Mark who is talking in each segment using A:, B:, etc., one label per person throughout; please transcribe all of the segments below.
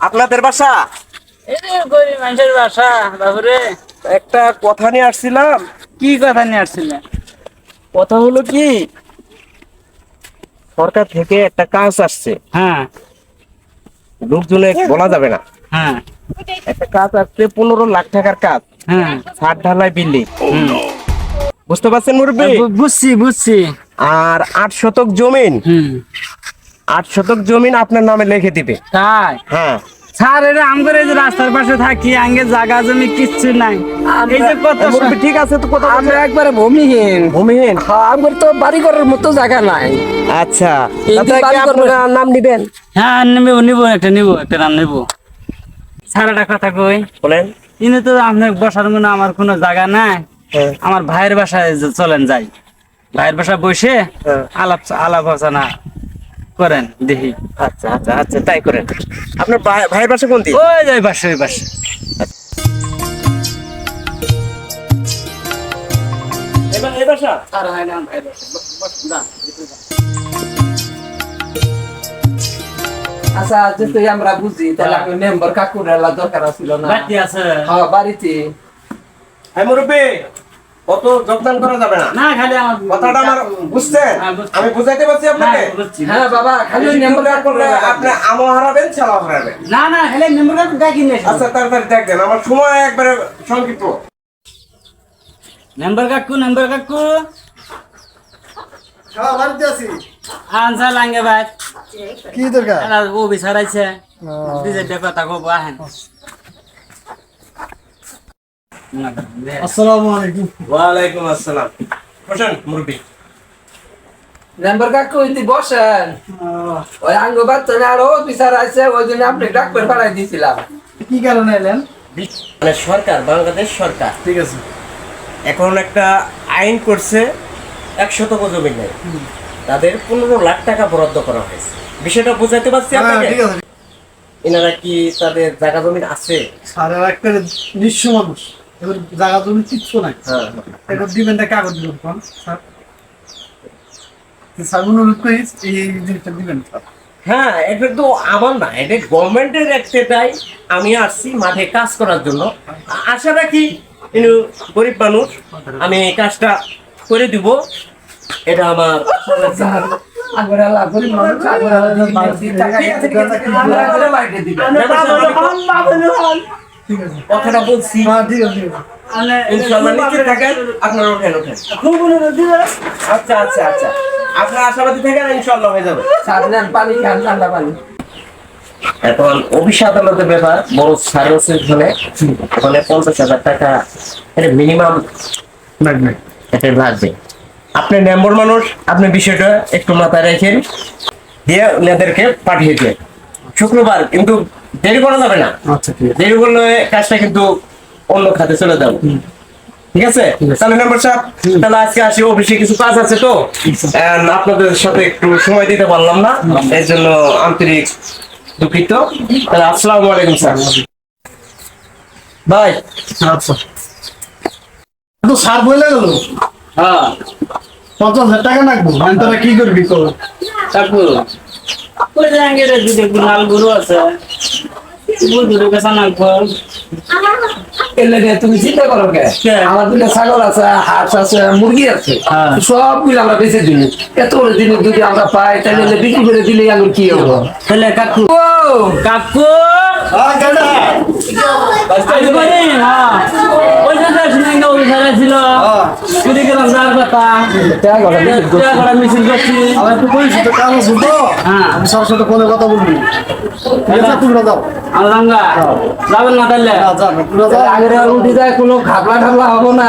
A: আপনাদের বাসা?
B: গরিব মানুষের বাসা বাবুরে।
A: একটা কথা নিয়ে আসছিলাম।
B: কি কথা নিয়ে আসছিলেন
A: কথা হলো কি সরকার থেকে একটা কাজ আসছে।
B: হ্যাঁ।
A: লোকজনে বলা যাবে না।
B: হ্যাঁ।
A: একটা কাজ আসছে পনেরো লাখ টাকার কাজ।
B: হ্যাঁ।
A: ছাদ ঢালাই বিল্ডিং। বুঝতে পারছেন মুরব্বী?
B: বুঝছি বুঝছি।
A: আর আট শতক জমিন।
B: হুম।
A: আট শতক জমিন আপনার নামে লিখে দিবে।
B: তাই?
A: হ্যাঁ।
B: স্যার এটা আমাদের এই যে রাস্তার পাশে থাকি আগে জায়গা জমি কিচ্ছু নাই। এই যে কত
A: ঠিক আছে তো কথা
C: আমরা একবারে ভূমিহীন।
A: ভূমিহীন?
C: হ্যাঁ, আমার তো বাড়ি মতো জায়গা নাই।
A: আচ্ছা। আপনারা নাম নিবেন
B: হ্যাঁ নিব নিব একটা নিব একটা নাম নিব। স্যার একটা কথা কই?
A: বলেন।
B: ইনি তো আপনার বসার মনে আমার কোনো জায়গা নাই।
A: হ্যাঁ।
B: আমার ভাইয়ের বাসায় যে- চলেন যাই। ভাইয়ের বাসায় বসে
A: হ্যাঁ।
B: আলাপ আলাপ আলোচনা করেন দেখি।
A: আচ্ছা আচ্ছা আচ্ছা তাই করেন। আপনার ভাই- ভাইয়ের বাসা কোন দিক?
B: ওই যাই বাসে ওই বাসে।
A: বাসা?
C: আচ্ছা যেহেতু আমরা বুঝি তাহলে আমি মেম্বার কাকুর দরকার ছিল না।
B: বাড়তি আছে।
C: হ্যাঁ বাড়িতে।
A: হ্যাঁ মুরব্বী। অত যোগদান করা যাবে না।
B: না খালি আমার
A: কথাটা আমার বুঝছেন?
B: হ্যাঁ,
A: আমি বুঝাইতে পারছি আপনাকে?
B: হ্যাঁ,
C: হ্যাঁ বাবা খালি মেম্বার
A: করলে আপনি আমও হারাবেন ছেলেও হারাবেন।
B: না না খালি মেম্বার কার্ড ডাকি নিয়ে
A: আচ্ছা তাড়াতাড়ি দেখবেন আমার সময় একবারে সংক্ষিপ্ত।
B: মেম্বার কাকু মেম্বার কাকু
D: হ্যাঁ বাড়িতে আছি।
B: আনসা লাঙ্গে ভাই
D: কি দরকার?
B: ও বিচারাইছে দিছে দেখো তাকো আহেন।
D: আসসালামু আলাইকুম।
A: ওয়ালাইকুম আসসালাম। বসেন মুরব্বী।
C: মেম্বার কাকু ইতি বসেন। ওই আঙ্গ বাচ্চা আরও বিচার আছে ওই জন্য আপনি ডাক্তার পাঠাই দিয়েছিলাম।
D: কি কারণে এলেন?
A: মানে সরকার বাংলাদেশ সরকার।
D: ঠিক আছে।
A: এখন একটা আইন করছে এক শতক জমি নেই। তাদের পনেরো লাখ টাকা বরাদ্দ করা হয়েছে। বিষয়টা বুঝাইতে পারছি
D: হ্যাঁ
A: আপনাকে? এনারা কি তাদের জায়গা জমি আছে?
D: আর একটা নিঃস্ব মানুষ। এবার জায়গা জমি কিচ্ছু নাই
A: হ্যাঁ
D: এবার কাগজ দিবেন কোন স্যার স্যার অনুরোধ করি এই জিনিসটা দিবেন স্যার
A: হ্যাঁ এটা তো আমার না এটা গভর্নমেন্টের একটাই আমি আসছি মাঠে কাজ করার জন্য আশা রাখি কিন্তু গরিব মানুষ আমি এই কাজটা করে দিব এটা আমার
D: ঠিক আছে
A: কথাটা বলছি।
D: হ্যাঁ ঠিক আছে ঠিক আছে।
A: ইনশাআল্লাহ নিচে থাকেন আপনারা ওঠেন ওঠেন আচ্ছা আচ্ছা আচ্ছা। আপনারা আশাবাদী থাকেন ইনশাআল্লাহ হয়ে যাবে।
C: স্যার পানি খান ঠান্ডা পানি।
A: এখন অফিস আদালতের ব্যাপার বড় সার্ভিসের হলে ওখানে পঞ্চাশ হাজার টাকা এটা মিনিমাম
D: লাগবে।
A: এটা লাগবে। আপনি মেম্বার মানুষ আপনি বিষয়টা একটু মাথায় রেখেন। দিয়ে ওনাদেরকে পাঠিয়ে দেন। শুক্রবার কিন্তু দেরি করা যাবে না।
D: আচ্ছা ঠিক
A: দেরি করলে কাজটা কিন্তু অন্য খাতে চলে যাবে। ঠিক আছে? তাহলে মেম্বার সাহেব তাহলে আজকে আসি অফিসে কিছু কাজ আছে তো? আপনাদের সাথে একটু সময় দিতে পারলাম না। এর জন্য আন্তরিক দুঃখিত। তাহলে আসসালামু আলাইকুম স্যার। ভাই।
D: আচ্ছা। তো স্যার বলে গেল
B: হ্যাঁ।
D: পঞ্চাশ হাজার টাকা লাগবো। আমি তোরা কি করবি কর
B: কাকু ওই দুটো গুনাল গরু আছে।
C: তুমি চিন্তা করো কে?
B: কে?
C: আমার দুটো ছাগল আছে হাঁস আছে মুরগি আছে।
B: হ্যাঁ।
C: সবগুলো আমরা বেঁচে দিই। এত বড় জিনিস যদি আমরা পাই তাহলে বিক্রি করে দিলে কি হব?
B: তাহলে কাকু। কাকু!
D: হ্যাঁ কেডা
B: আসবে রে হ্যাঁ। হ্যাঁ।
D: ফোনে কথা বলবি।
B: যাবেন না তাহলে?
C: আগের উঠে যায় কোনো খাবলা ঠাবলা হব না।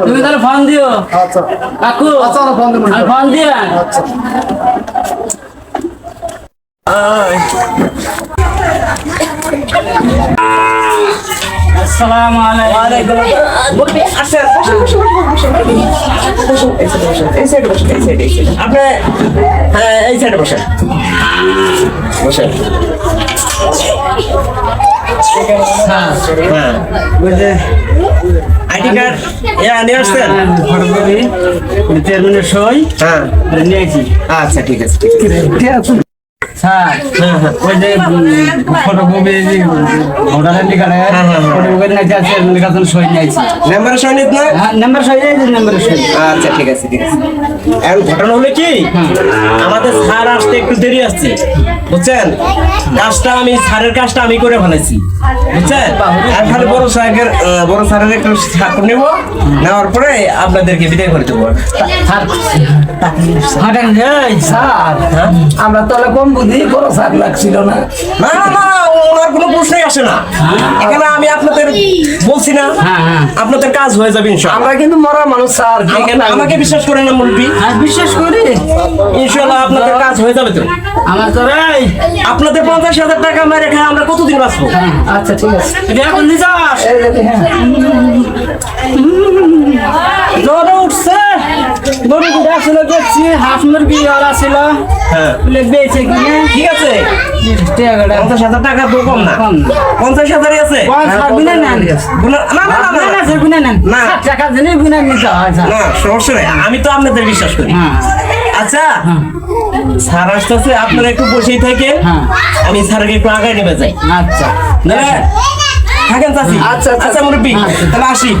B: তুমি তাহলে ফোন দিও।
D: আচ্ছা।
B: কাকু
D: আচ্ছা ফোন
B: দিয়ে
D: আচ্ছা।
B: আসসালামু আলাইকুম।
A: আপনি এই সাইডে বসেন। বসেন। আইডি কার্ড এ নিয়ে আসছেন?
B: চেয়ারম্যানের সই
A: হ্যাঁ
B: নিয়েছি
A: আচ্ছা ঠিক আছে ঠিক আছে?
B: স্যার
A: হ্যাঁ হ্যাঁ
B: ওই যে নাই আছে
A: না?
B: হ্যাঁ নাম্বার সই নাই নাম্বার সই
A: আচ্ছা ঠিক আছে ঠিক আছে। এখন ঘটনা হলো কি? আমাদের স্যার আসতে একটু দেরি আসছে বুঝছেন? কাজটা আমি স্যারের কাজটা আমি করে ফেলেছি বুঝছেন? আর বড় স্যারের বড় স্যারের একটু স্বাক্ষর নেব নেওয়ার পরে আপনাদেরকে বিদায় করে দেবো।
B: স্যার স্যার
A: হ্যাঁ?
C: আমরা তাহলে কম বুদ্ধি বড় সার লাগছিল না।
A: না না ওনার কোনো প্রশ্নই আসে না। এখানে আমি আপনাদের বলছি না
B: হ্যাঁ, হ্যাঁ।
A: আপনাদের কাজ হয়ে যাবে
C: আমরা কিন্তু মরা মানুষ স্যার।
A: আমাকে বিশ্বাস করেন না মুরব্বী।
B: আর বিশ্বাস করি
A: ইনশাল্লাহ আপনাদের কাজ হয়ে যাবে তো।
B: আমার তো রাই
A: আপনাদের পঞ্চাশ হাজার টাকা মেরে রেখে আমরা কতদিন বাঁচবো?
C: আচ্ছা ঠিক আছে।
B: এটা এখন দিছাস
C: এই যে
B: জ্বর উঠছে। গরু গুড়া ছিল দেখছি হাঁস মুরগি
A: হ্যাঁ।
B: বলে বেঁচে কিনে
A: ঠিক আছে? পঞ্চাশ হাজার টাকা তো কম না। পঞ্চাশ হাজারই আছে।
B: বিনা নেন।
A: না না না না, না।
B: নেন
A: না।
B: টাকা নিতে হয়
A: না সমস্যা নেই। আমি তো আপনাদের বিশ্বাস করি।
B: হ্যাঁ।
A: আচ্ছা স্যার আসতেছে আপনারা একটু বসেই থেকে
B: হ্যাঁ।
A: আমি স্যারকে একটু আগায় নেমে যাই।
B: আচ্ছা।
A: থাকেন চাচি।
C: আচ্ছা, আচ্ছা।
A: আচ্ছা। মুরব্বী তাহলে আসি। ঠিক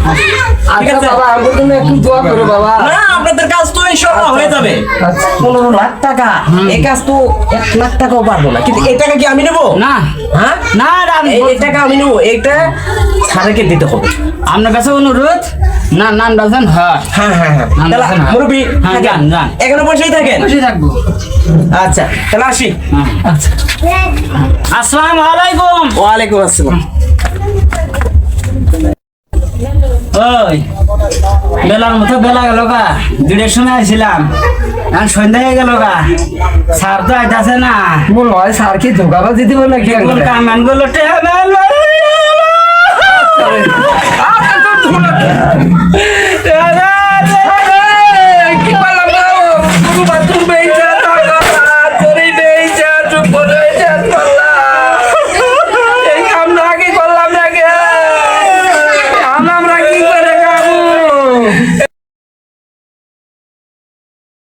C: আচ্ছা
A: আছে
C: বাবা আমাদের জন্য একটু দোয়া করো বাবা।
A: না আপনাদের কাজ তো ইনশাআল্লাহ হয়ে যাবে।
C: আচ্ছা।
A: পনেরো লাখ টাকা। এই কাজ তো এক লাখ টাকাও পারব না। কিন্তু এই টাকা কি আমি নেব?
B: না।
A: হ্যাঁ?
B: না না, আমি
A: এই- টাকা আমি নেব। এইটা স্যারকে দিতে হবে।
B: আপনার কাছে অনুরোধ? না নাম হ্যাঁ
A: হ্যাঁ হ্যাঁ। হ্যাঁ, থাকেন।
B: যান, যান।
A: এখানে বসেই থাকেন।
B: খুশি থাকব।
A: আচ্ছা তাহলে আসি।
B: হ্যাঁ। আসসালামু আলাইকুম।
A: ওয়ালাইকুম আসসালাম।
B: ওই বেলার মতো বেলা গেল গা দুটের সময় আসছিলাম আর সন্ধ্যা হয়ে গেল গা স্যার তো আইতাছে না
C: মনে হয় স্যার কি ধোকাবাজি দিব নাকি
B: এখন কামানগুলো টেবিল